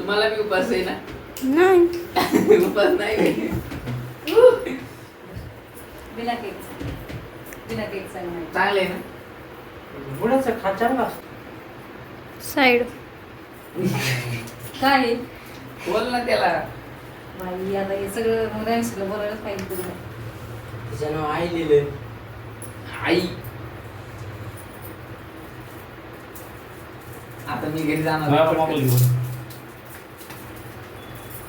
तुम्हाला बी उपास आहे ना? नाही. उपास नाही बिना केक बिना केक सांग चांगले ना? गुळाचा खा चांगला साईड काय? आहे? बोल ना त्याला. बाई आता हे सगळं मुलांनी सगळं बोलायलाच पाहिजे तुला. तिचं नाव आई लिहिलंय. आई. आता मी घरी जाणार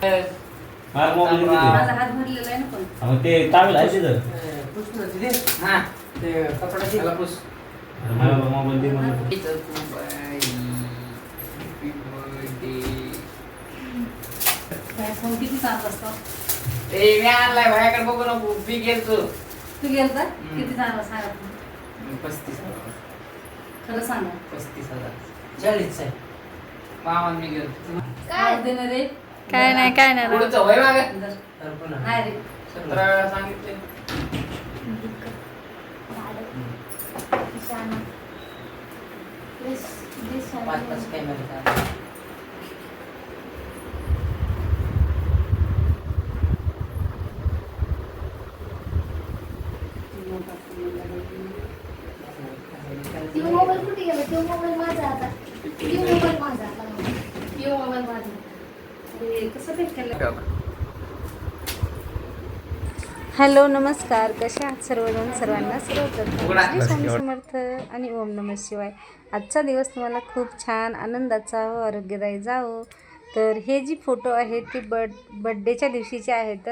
माझा मोबाईल हात भरलेला आहे ना पण. ते तामिळ आहे तिथं. ते. हा ते अरे मला मोबाईल दे म्हणलं. तू. काय फोन किती चांगला असतो? ए मी आणलाय भायाकडे बघू नको. पी गेलतो. तू गेलता? हम्म. किती चांगला सांगा हजार. खरं सांगा. पस्तीस हजार. चाळीस आहे. मामा मी गेलो काय देणार रे? काय नाही काय नाही पुढचं वय मागं. धर. तर पुन्हा नाही रे सतरा वेळा सांगितले पाच पाच कॅमेरे त्यो मोबाईल कुठे गेला मोबाईल माझा आता त्यो मोबाईल माझा कसं हॅलो नमस्कार. कसे आहात सर्वजण? सर्वांना. श्री स्वामी समर्थ आणि ओम नम शिवाय. आजचा दिवस तुम्हाला खूप छान आनंदाचा व आरोग्यदायी जावो तर हे जी फोटो आहेत ते बड बड्डेच्या दिवशीचे आहेत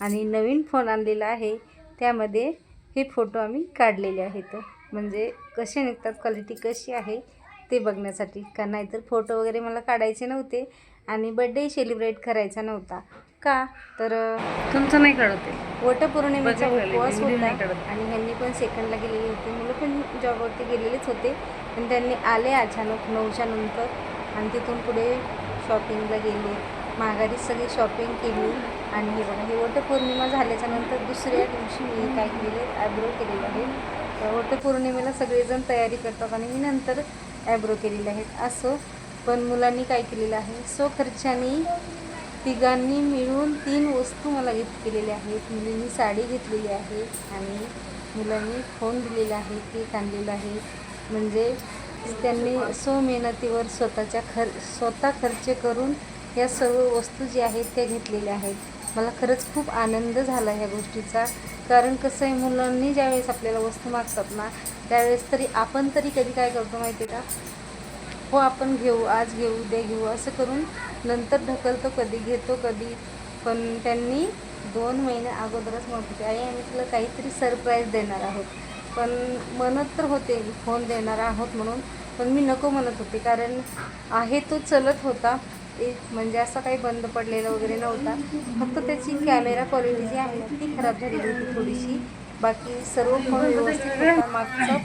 आणि नवीन फोन आणलेला आहे त्यामध्ये हे फोटो आम्ही काढलेले आहेत. म्हणजे कसे निघतात क्वालिटी कशी आहे ते बघण्यासाठी. का नाहीतर फोटो वगैरे मला काढायचे नव्हते. आणि बड्डे सेलिब्रेट करायचा नव्हता. का? तर तुमचं नाही कळत वटपौर्णिमेचा उपवास होता. आणि ह्यांनी पण सेकंडला गेलेली होती. मुलं पण जॉबवरती गेलेलेच होते. आणि त्यांनी आले अचानक नऊच्या नंतर आणि तिथून पुढे शॉपिंगला गेले. माघारी सगळी शॉपिंग केली. आणि हे बघा हे वटपौर्णिमा झाल्याच्यानंतर दुसऱ्या दिवशी मी काय केलेले? ॲब्रो केलेले आहे. वटपौर्णिमेला सगळेजण तयारी करतात आणि मी नंतर ॲब्रो केलेले आहेत असो पण मुलांनी काय केलेलं आहे? सो खर्चाने तिघांनी मिळून तीन वस्तू मला गिफ्ट केलेल्या आहेत. मुलींनी साडी घेतलेली आहे आणि मुलांनी फोन दिलेला आहे केक आणलेला आहे. म्हणजे त्यांनी सो मेहनतीवर स्वतःच्या खर स्वतः खर्च करून या सर्व वस्तू ज्या आहेत त्या घेतलेल्या आहेत. मला खरंच खूप आनंद झाला ह्या गोष्टीचा. कारण कसं आहे मुलांनी ज्यावेळेस आपल्याला वस्तू मागतात ना त्यावेळेस तरी आपण तरी कधी काय करतो माहिती आहे का? हो आपण घेऊ आज घेऊ उद्या घेऊ असं करून नंतर ढकलतो कधी घेतो कधी. पण त्यांनी दोन महिने अगोदरच म्हणत होते आई आम्ही तुला काहीतरी सरप्राईज देणार आहोत. पण म्हणत तर होते फोन देणार आहोत म्हणून. पण मी नको म्हणत होते कारण आहे तो चलत होता. एक म्हणजे असं काही बंद पडलेला वगैरे नव्हता. फक्त त्याची कॅमेरा क्वालिटी जी आहे ती खराब झालेली होती थोडीशी. बाकी सर्व फोन व्यवस्थित होता. मागचा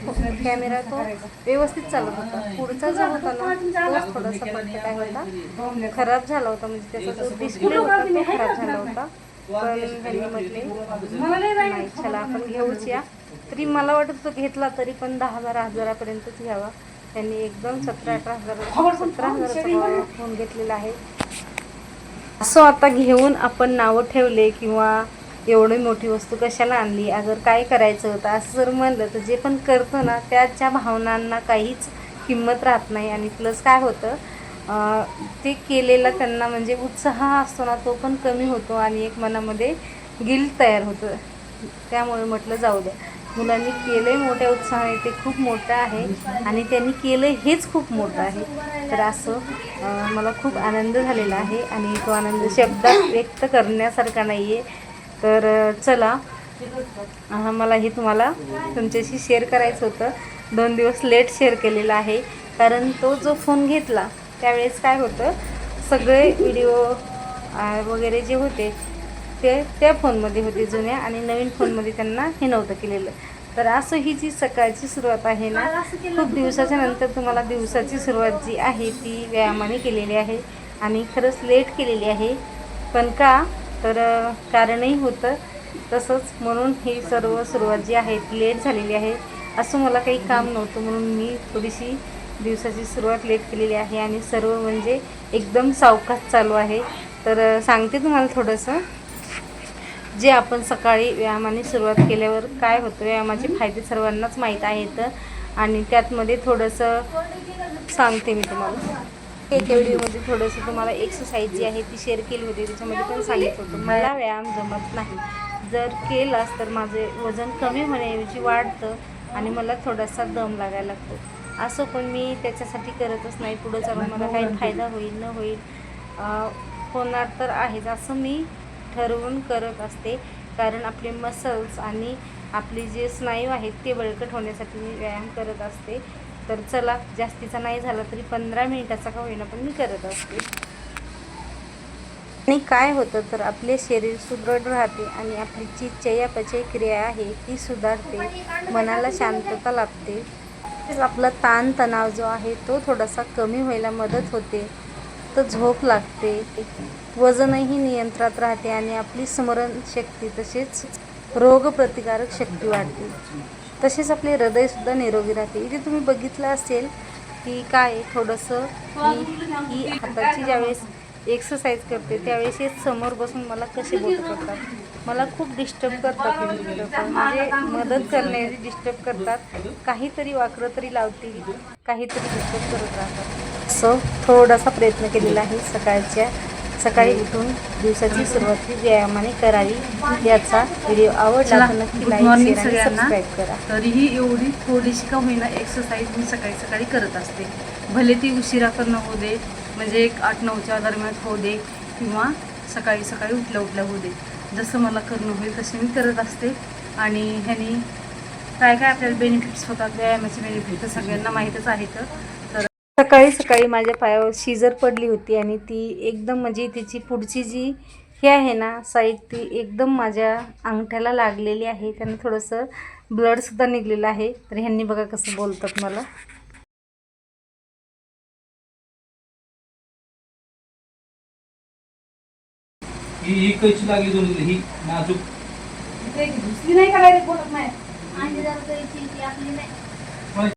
कॅमेरा तो व्यवस्थित चालत होता. पुढचा जो होता ना तोच थोडासा फक्त काय होता. खराब झाला होता म्हणजे त्याचा जो डिस्प्ले होता तो खराब झाला होता. पण त्यांनी म्हटले नाही चला आपण घेऊच या. तरी मला वाटत तो घेतला तरी पण दहा बारा हजारापर्यंतच घ्यावा. त्यांनी एकदम सतरा अठरा हजार सतरा हजाराचा फोन घेतलेला आहे. असं आता घेऊन आपण नावं ठेवले किंवा एवढी मोठी वस्तू कशाला आणली? अगर काय करायचं होतं? असं जर म्हणलं तर जे पण करतो ना त्याच्या भावनांना काहीच किंमत राहत नाही. आणि प्लस काय होतं ते केलेला त्यांना म्हणजे उत्साह असतो ना तो पण कमी होतो आणि एक मनामध्ये गिल तयार होतं. त्यामुळे म्हटलं जाऊ द्या. मुलांनी केलं आहे मोठ्या उत्साहाने ते खूप मोठं आहे. आणि त्यांनी केलं हेच खूप मोठं आहे. तर असं मला खूप आनंद झालेला आहे. आणि तो आनंद शब्दात व्यक्त करण्यासारखा नाही आहे तर चला. मला हे तुम्हाला तुमच्याशी शेअर करायचं होतं. दोन दिवस लेट शेअर केलेला आहे. कारण तो जो फोन घेतला त्यावेळेस काय होतं सगळे व्हिडिओ वगैरे जे होते ते त्या फोनमध्ये होते जुन्या आणि नवीन फोनमध्ये त्यांना हे नव्हतं केलेलं. तर असं ही जी सकाळची सुरुवात आहे ना खूप दिवसाच्या नंतर तुम्हाला दिवसाची सुरुवात जी आहे ती व्यायामाने केलेली आहे. आणि खरंच लेट केलेली आहे. पण का तर कारणही होतं तसंच. म्हणून ही सर्व सुरुवात जी आहे ती लेट झालेली आहे. असं मला काही काम नव्हतं म्हणून मी थोडीशी दिवसाची सुरुवात लेट केलेली आहे आणि सर्व म्हणजे एकदम सावकाश चालू आहे. तर सांगते तुम्हाला थोडंसं. जे आपण सकाळी व्यायामाने सुरुवात केल्यावर काय होतं व्यायामाचे फायदे सर्वांनाच माहीत आहेत. आणि त्यातमध्ये थोडंसं सांगते मी तुम्हाला. एका व्हिडिओमध्ये थोडंसं तुम्हाला एक्सरसाइज जी आहे ती शेअर केली होती त्याच्यामध्ये पण सांगितलं होतं. मला व्यायाम जमत नाही. जर केलास तर माझे वजन कमी होण्याऐवजी वाढतं आणि मला थोडासा दम लागायला लागतो. असं पण मी त्याच्यासाठी करतच नाही. पुढं चालून मला काही फायदा होईल न होईल होणार तर आहेच असं मी ठरवून करत असते. कारण आपले मसल्स आणि आपले जे स्नायू आहेत ते बळकट होण्यासाठी मी व्यायाम करत असते. तर चला जास्तीचा नाही झाला तरी पंधरा मिनिटाचा का होईना पण मी करत असते. आणि काय होतं तर आपले शरीर सुदृढ राहते आणि आपली जी चयापचय क्रिया आहे ती सुधारते. मनाला शांतता लाभते. आपला ताणतणाव जो आहे तो थोडासा कमी व्हायला मदत होते. तर झोप लागते. वजनही नियंत्रणात राहते आणि आपली स्मरणशक्ती तसेच रोगप्रतिकारक शक्ती वाढते. तसेच आपले हृदयसुद्धा निरोगी राहते. इथे तुम्ही बघितलं असेल की काय थोडंसं मी ही हाताची ज्यावेळेस एक्सरसाइज करते त्यावेळेस हे समोर बसून मला कसे बोलत करतात मला खूप डिस्टर्ब करतात म्हणजे मदत करणे डिस्टर्ब करतात. काहीतरी वाकरं तरी लावतील काहीतरी डिस्टर्ब करत राहतात. सो थोडासा प्रयत्न केलेला आहे सकाळच्या सकाळी उठून दिवसाची सुरुवात ही व्यायामाने करावी याचा व्हिडिओ आवडला तर नक्की लाईक आणि सगळ्यांना. सबस्क्राईब करा. तरीही एवढी थोडीशी का होईना एक्सरसाइज मी सकाळी सकाळी करत असते. भले ती उशिरा करणं होऊ दे म्हणजे एक आठ नऊच्या दरम्यान होऊ दे किंवा सकाळी सकाळी उठल्या उठल्या होऊ दे. जसं मला करणं होईल तसे मी करत असते. आणि ह्यानी काय काय आपल्याला बेनिफिट्स होतात व्यायामाचे बेनिफिट तर सगळ्यांना माहीतच आहेत तर. सकाळी सकाळी माझ्या पायावर शिजर पडली होती आणि ती एकदम म्हणजे तिची पुढची जी हे आहे ना साईड ती एकदम माझ्या अंगठ्याला लागलेली आहे. त्यानं थोडंसं ब्लडसुद्धा निघलेलं आहे. तर ह्यांनी बघा कसं बोलतात मला. ही ही कैची लागली ही नाजूक. दुसरी नाही करायची बोलत नाही. आणि जर काही ती आपली नाही.